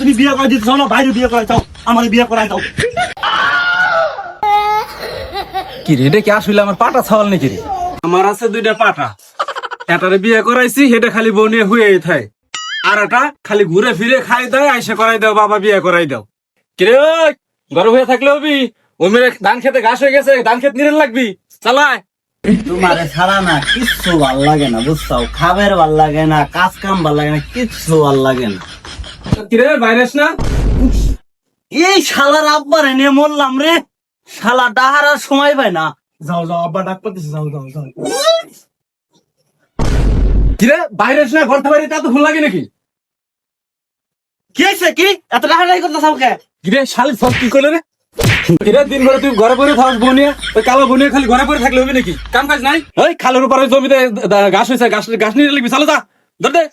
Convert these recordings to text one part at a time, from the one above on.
তুমি বিয়ে করে দিতে চাও না বাইরে বিয়ে করাই চাও আমার বিয়ে করাই দাও। কি রে এটা কি আসলে আমার পাটা ছাওয়াল নাকি রে? আমার আছে দুইটা পাটা। এটারে বিয়ে করাইছি সেটা খালি বনিয়ে হুয়ে থাকে আর এটা খালি ঘুরে ফিরে খাই দেয় আইসে করাই দাও বাবা বিয়ে করাই দাও। কিরে ঘরে হয়ে থাকলে হবি? ও মেরে ধান খেতে ঘাস হয়ে গেছে ধান খেতে নিরেন লাগবি? চালায়। তোমার ছাড়া না কিচ্ছু ভালো লাগে না বুঝছ খাবার ভালো লাগে না কাজ কাম ভালো লাগে না কিচ্ছু ভালো লাগে না। কিরে বাইরেস না? এই শালার আব্বার এনে মরলাম রে। শালা ডাহার আর সময় পায় না। যাও যাও আব্বা ডাক পাতেছে যাও যাও যাও। কিরে বাইরেস না ঘর তা তো ভুল লাগে নাকি? কি হয়েছে কি? এত ডাহারাই করতে সামকে কিরে শালি সব কি করলে রে? কিরে দিন ভরে তুই ঘরে পরে থাকস বনিয়া ওই কালো বনিয়া খালি ঘরে পরে থাকলে হবে নাকি? কাম কাজ নাই? ওই খালের উপরে জমিতে ঘাস হয়েছে ঘাস ঘাস নিয়ে লিখবি চালো যা ধর দে।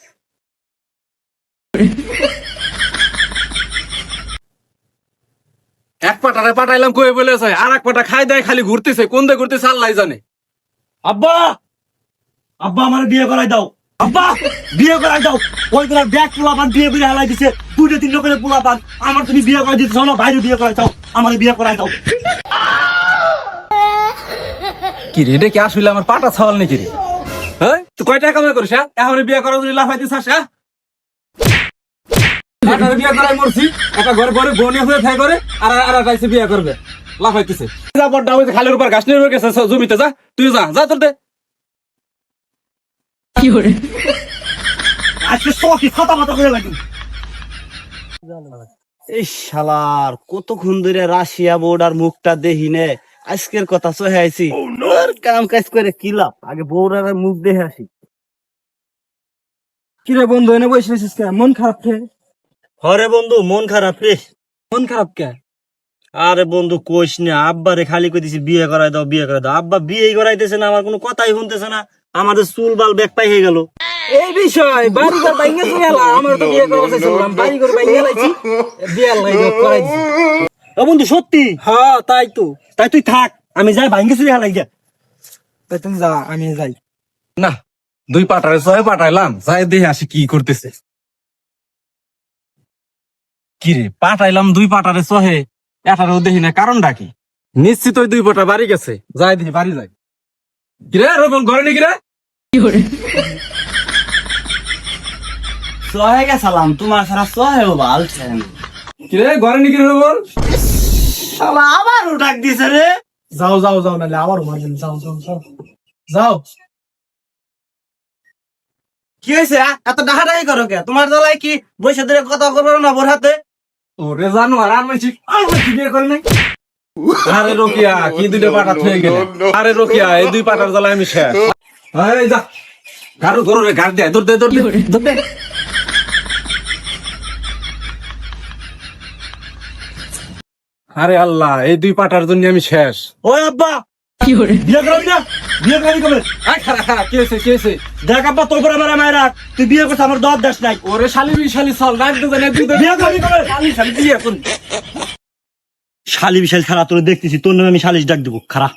এক পাটারে পাঠাইলাম কয়ে বলেছে আর এক পাটা খাই দেয় খালি ঘুরতেছে। কোন দিয়ে ঘুরতেছে আল্লাহ জানে। আব্বা! আব্বা আমার বিয়ে করাই দাও। আব্বা বিয়ে করাই দাও। ওই তোমার ব্যাগ পোলা পান বিয়ে করে হালাই দিছে। দুইটা তিনটা করে পোলা পান আমার তুমি বিয়ে করে দিতে না বাইরে বিয়ে করাই দাও আমার বিয়ে করাই দাও। কি রে এটা কি আসলে আমার পাটা ছাওয়াল নাকি রে? হ্যাঁ? তুই কয় টাকা কামাই করিস হ্যাঁ? এখন বিয়ে করার জন্য লাফাইতে চাস হ্যাঁ? একটা বিয়ে করাই মরছি একটা ঘরে ঘরে বনে হয়ে থাই করে আর আর একটা বিয়ে করবে। লাফাইতেছে যা বড় হয়েছে খালের উপর ঘাস নিয়ে গেছে জমিতে যা তুই যা যা তোর দে। আজকে সকি ফাটা ফাটা করে লাগি এই শালার কতক্ষণ ধরে রাশিয়া বর্ডার মুখটা দেখি নে? আজকের কথা সহে আইছি। আর কাম কাজ করে কি লাভ? আগে বউরার মুখ দেখে আসি। কিরে বন্ধু এনে বসে মন খারাপ খেয়ে হরে বন্ধু মন খারাপ রে। মন খারাপ কে? আরে বন্ধু কইস না আব্বা রে খালি কই দিছি বিয়ে করাই দাও বিয়ে করাই দাও। আব্বা বিয়ে করাইতেছে না আমার কোনো কথাই শুনতেছে না। আমাদের চুল বাল ব্যাগ পাই হয়ে গেল। এই বিষয় বাড়ি ঘর বাইঙ্গে চলে এলা। আমার তো বিয়ে করা চাইছিলাম বাড়ি ঘর বাইঙ্গে লাইছি বিয়ে লাই করাই দিছি। ও বন্ধু সত্যি? হ্যাঁ তাই তো। তাই তুই থাক আমি যাই ভাঙ্গে চুরি হালাই যা। তাই তুমি যা আমি যাই। না দুই পাটারে ছয় পাঠাইলাম যাই দেখে আসি কি করতেছে। কি রে পাঠাইলাম দুই পাটারে সহে এটারও দেখি না, কারণটা কি? নিশ্চিত ওই দুই পাটা বাড়ি গেছে, যাই দেখি, বাড়ি যাই। কিরে রবন ঘরে নি কিরে? সহে গেছিলাম, তোমার সারা সহেও বালছেন কিরে, ঘরে নি কিরে আবারও ডাক দিছে রে। যাও যাও যাও, নাহলে আবার মারবেন যাও যাও যাও। যাও। কি হয়েছে? এত ডাহাডাহি করো কে? তোমার দলাই কি ধরে কথা করো না বোর হাতে? ওরে জানো আর আর মানছি আর মানছি বিয়ে করে নাই আরে রোকিয়া কি দুইটা পাটা থয়ে গেল? আরে রোকিয়া এই দুই পাটার জ্বালায় আমি শেষ। এই যা গাড়ু ধরো রে গাড় দে দৌড় দে দৌড় দে দৌড় দে। আরে আল্লাহ এই দুই পাটার জন্য আমি শেষ। ওই আব্বা বিয়ে করাবি না? বিয়ে করাবি কবে? আয় খারা খারা কি হয়েছে কি হয়েছে? দেখ আব্বা তোর করে আমার মায়ের রাখ তুই বিয়ে করছিস আমার দর দাস নাই। ওরে শালি শালি চল রাখ দে জানে বিয়ে করবি কবে? শালি শালি বিয়ে কোন শালি বিশাল খারাপ তোর দেখতেছি তোর নামে আমি শালিশ ডাক দেবো খারাপ